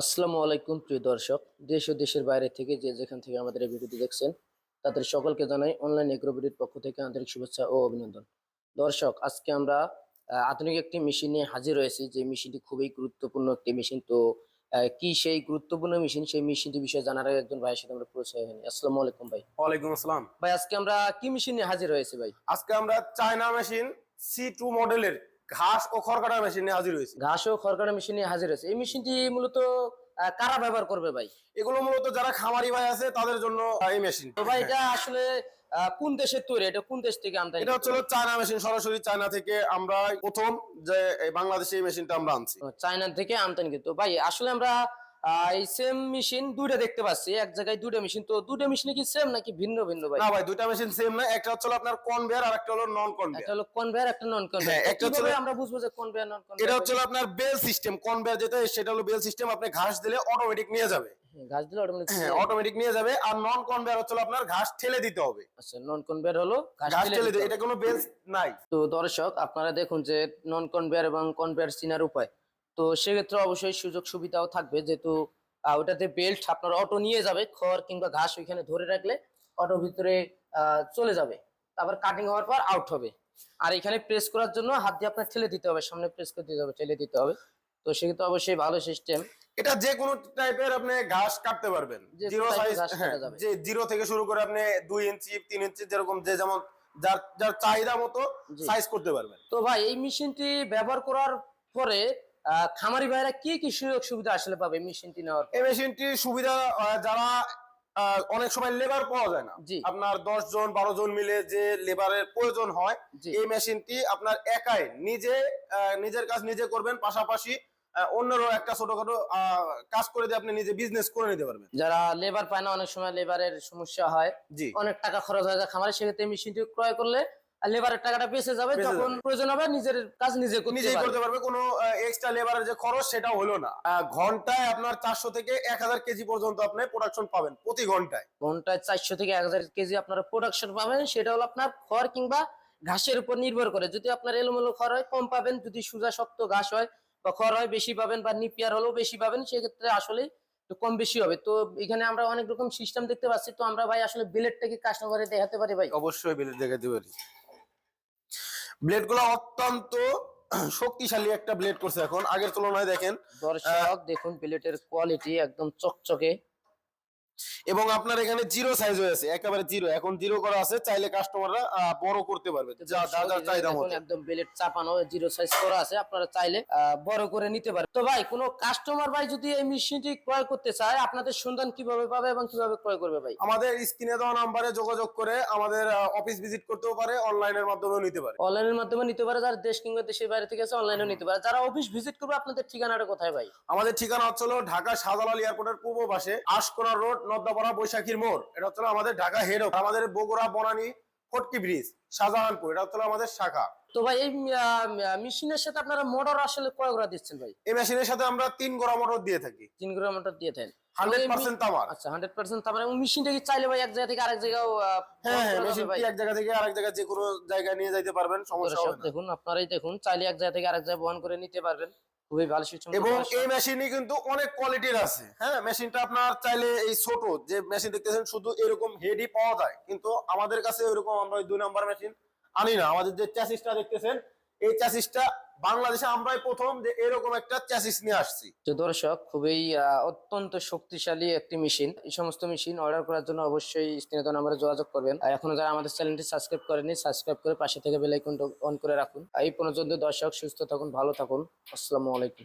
আসসালামু আলাইকুম প্রিয় দর্শক দেশ ও দেশের বাইরে থেকে যে যেখান থেকে আমাদের এই ভিডিওটি দেখছেন তাদের সকলকে জানাই অনলাইন এগ্রোবিডির পক্ষ থেকে আন্তরিক শুভেচ্ছা ও অভিনন্দন। দর্শক আজকে আমরা আধুনিক একটি মেশিন নিয়ে হাজির হয়েছি যে মেশিনটি খুবই গুরুত্বপূর্ণ একটি মেশিন তো কি সেই গুরুত্বপূর্ণ মেশিন সেই মেশিনটির বিষয়ে জানার আগে একজন ভাইয়ের সাথে আমরা পরিচয় হয়নি আসসালামু আলাইকুম ভাই। ওয়ালাইকুম আসসালাম। ভাই আজকে আমরা কি মেশিন নিয়ে হাজির হয়েছি ভাই? আজকে আমরা চায়না মেশিন সি টু মডেলের ঘাস ও খড়কাটা মেশিন নিয়ে হাজির হয়েছে। ঘাস ও খড়কাটা মেশিন নিয়ে হাজির হয়েছে। এই মেশিনটি মূলত কারা ব্যবহার করবে ভাই? এগুলো মূলত যারা খামারি ভাই আছে তাদের জন্য এই মেশিন তো ভাই এটা আসলে কোন দেশের তৈরি? এটা কোন দেশ থেকে আমদানি এটা হচ্ছে চায়না মেশিন সরাসরি চায়না থেকে আমরা প্রথম যে বাংলাদেশে এই মেশিনটা আমরা আনছি। চায়না থেকে আমদানি কিন্তু ভাই আসলে আমরা এই সেম মেশিন দুইটা দেখতে পাচ্ছি। এক জায়গায় দুইটা মেশিন তো দুইটা মেশিন কি সেম নাকি ভিন্ন ভিন্ন ভাই? না ভাই দুইটা মেশিন সেম না। একটা হচ্ছে আপনার কনভেয়ার আর একটা হলো নন একটা হলো কনভেয়ার একটা নন হ্যাঁ, কনভেয়ার একটা হচ্ছে আমরা বুঝব যে কনভেয়ার নন এটা হচ্ছে আপনার বেল সিস্টেম কনভেয়ার যেটা সেটা হলো বেল সিস্টেম আপনি ঘাস দিলে অটোমেটিক নিয়ে যাবে। ঘাস দিলে অটোমেটিক হ্যাঁ অটোমেটিক নিয়ে যাবে। আর নন কনভেয়ার হচ্ছে আপনার ঘাস ঠেলে দিতে হবে। আচ্ছা নন কনভেয়ার হলো ঘাস ঠেলে দিতে এটা কোনো বেল নাই। তো দর্শক আপনারা দেখুন যে নন কনভেয়ার এবং কনভেয়ার চিনার উপায়। তো সেক্ষেত্রে অবশ্যই সুযোগ সুবিধাও থাকবে। যেহেতু ওটাতে বেল্ট আপনার অটো নিয়ে যাবে খড় কিংবা ঘাস ওইখানে ধরে রাখলে অটো ভিতরে চলে যাবে। তারপর কাটিং হওয়ার পর আউট হবে। আর এখানে প্রেস করার জন্য হাত দিয়ে আপনার ঠেলে দিতে হবে সামনে প্রেস করে দিতে হবে ঠেলে দিতে হবে। তো সেক্ষেত্রে অবশ্যই ভালো সিস্টেম এটা যে কোনো টাইপের আপনি ঘাস কাটতে পারবেন। জিরো সাইজ যাবে। যে জিরো থেকে শুরু করে আপনি দুই ইঞ্চি তিন ইঞ্চি যেরকম যে যেমন যার যার চাহিদা মতো সাইজ করতে পারবেন। তো ভাই এই মেশিনটি ব্যবহার করার পরে খামারি ভাইরা কি কি সুযোগ সুবিধা আসলে পাবে মেশিনটি নেওয়ার এই মেশিনটির সুবিধা যারা অনেক সময় লেবার পাওয়া যায় না। আপনার দশ জন বারো জন মিলে যে লেবারের প্রয়োজন হয়। এই মেশিনটি আপনার একাই নিজে নিজের কাজ নিজে করবেন পাশাপাশি অন্যেরও একটা ছোটখাটো আহ, কাজ করে দিয়ে আপনি নিজে বিজনেস করে নিতে পারবেন। যারা লেবার পায় না অনেক সময় লেবারের সমস্যা হয়। অনেক টাকা খরচ হয়ে যায় খামারে সেক্ষেত্রে মেশিনটি ক্রয় করলে লেবারের টাকাটা বেঁচে যাবে যখন প্রয়োজন হবে নিজের কাজ নিজে নিজেই করতে পারবে কোনো এক্সট্রা লেবারের যে খরচ সেটা হলো না। ঘন্টায় আপনার চারশো থেকে এক হাজার কেজি পর্যন্ত আপনি প্রোডাকশন পাবেন প্রতি ঘন্টায়। ঘন্টায় চারশো থেকে এক হাজার কেজি আপনারা প্রোডাকশন পাবেন সেটা হলো আপনার খড় কিংবা ঘাসের উপর নির্ভর করে। যদি আপনার এলোমেলো খড় হয় কম পাবেন যদি সুজা শক্ত ঘাস হয় বা খড় হয় বেশি পাবেন বা নিপিয়ার হলেও বেশি পাবেন সেক্ষেত্রে আসলে কম বেশি হবে। তো এখানে আমরা অনেক রকম সিস্টেম দেখতে পাচ্ছি। তো আমরা ভাই আসলে বিলেটটা কি কাস্টমারে দেখাতে পারি ভাই? অবশ্যই ব্লেড দেখাতে পারি। ব্লেডগুলো অত্যন্ত শক্তিশালী একটা ব্লেড করছে এখন। আগের তুলনায় দেখেন দর্শক দেখুন ব্লেডের কোয়ালিটি একদম চকচকে। এবং আপনার এখানে জিরো সাইজ হয়েছে একেবারে জিরো এখন জিরো করা আছে চাইলে কাস্টমাররা বড় করতে পারবে যা যা যা চাহিদা মতো। একদম বেলেট চাপানো জিরো সাইজ করা আছে আপনারা চাইলে বড় করে নিতে পারেন। তো ভাই কোনো কাস্টমার ভাই যদি এই মেশিনটি ক্রয় করতে চায় আপনাদের সন্ধান কীভাবে পাবে এবং কীভাবে ক্রয় করবে ভাই? আমাদের স্ক্রিনে দেওয়া নাম্বারে যোগাযোগ করে আমাদের অফিস ভিজিট করতেও পারে অনলাইনের মাধ্যমেও নিতে পারে। অনলাইনের মাধ্যমে নিতে পারে যারা দেশ কিংবা দেশের বাইরে থেকে আছে অনলাইনেও নিতে পারে। যারা অফিস ভিজিট করবে আপনাদের ঠিকানাটা কোথায় ভাই? আমাদের ঠিকানা হচ্ছে ঢাকা শাহজালাল এয়ারপোর্টের পূর্ব পাশে আশকোনা রোড নদ্দাপাড়া বৈশাখীর মোড়। এটা হচ্ছে আমাদের ঢাকা হেড আমাদের বগুড়া বনানী ফটকি ব্রিজ শাহজাহানপুর এটা হচ্ছে আমাদের শাখা। তো ভাই এই মেশিনের সাথে আপনারা মোটর আসলে কয় করে দিচ্ছেন ভাই? এই মেশিনের সাথে আমরা তিন গোড়া মোটর দিয়ে থাকি। তিন গ্রাম মোটর দিয়ে থাকেন। হান্ড্রেড পার্সেন্ট তামার। আচ্ছা হান্ড্রেড পার্সেন্ট তারপরে মেশিনটা কি চাইলে ভাই এক জায়গা থেকে আরেক জায়গাও হ্যাঁ হ্যাঁ মেশিনটি ভাই? এক জায়গা থেকে আরেক জায়গায় যে কোনো জায়গায় নিয়ে যাইতে পারবেন সমস্যা দর্শক হবে দেখুন আপনারাই দেখুন চাইলে এক জায়গা থেকে আরেক জায়গায় বহন করে নিতে পারবেন। খুবই ভালো সিস্টেম এবং এই মেশিনই কিন্তু অনেক কোয়ালিটির আছে। হ্যাঁ মেশিনটা আপনার চাইলে এই ছোট যে মেশিন দেখতেছেন শুধু এরকম হেডই পাওয়া যায়। কিন্তু আমাদের কাছে এরকম আমরা ওই দুই নাম্বার মেশিন আনি না। আমাদের যে চ্যাসিসটা দেখতেছেন এই চ্যাসিসটা বাংলাদেশে আমরাই প্রথম যে এরকম একটা চ্যাসিস নিয়ে আসছি। তো দর্শক, খুবই অত্যন্ত শক্তিশালী একটি মেশিন এই সমস্ত মেশিন অর্ডার করার জন্য অবশ্যই স্ক্রিনে তো যোগাযোগ করবেন। আর এখনও যারা আমাদের চ্যানেলটি সাবস্ক্রাইব করেনি সাবস্ক্রাইব করে পাশে থেকে বেল আইকনটা অন করে রাখুন। এই পর্যন্ত দর্শক, সুস্থ থাকুন, ভালো থাকুন। আসসালামু আলাইকুম।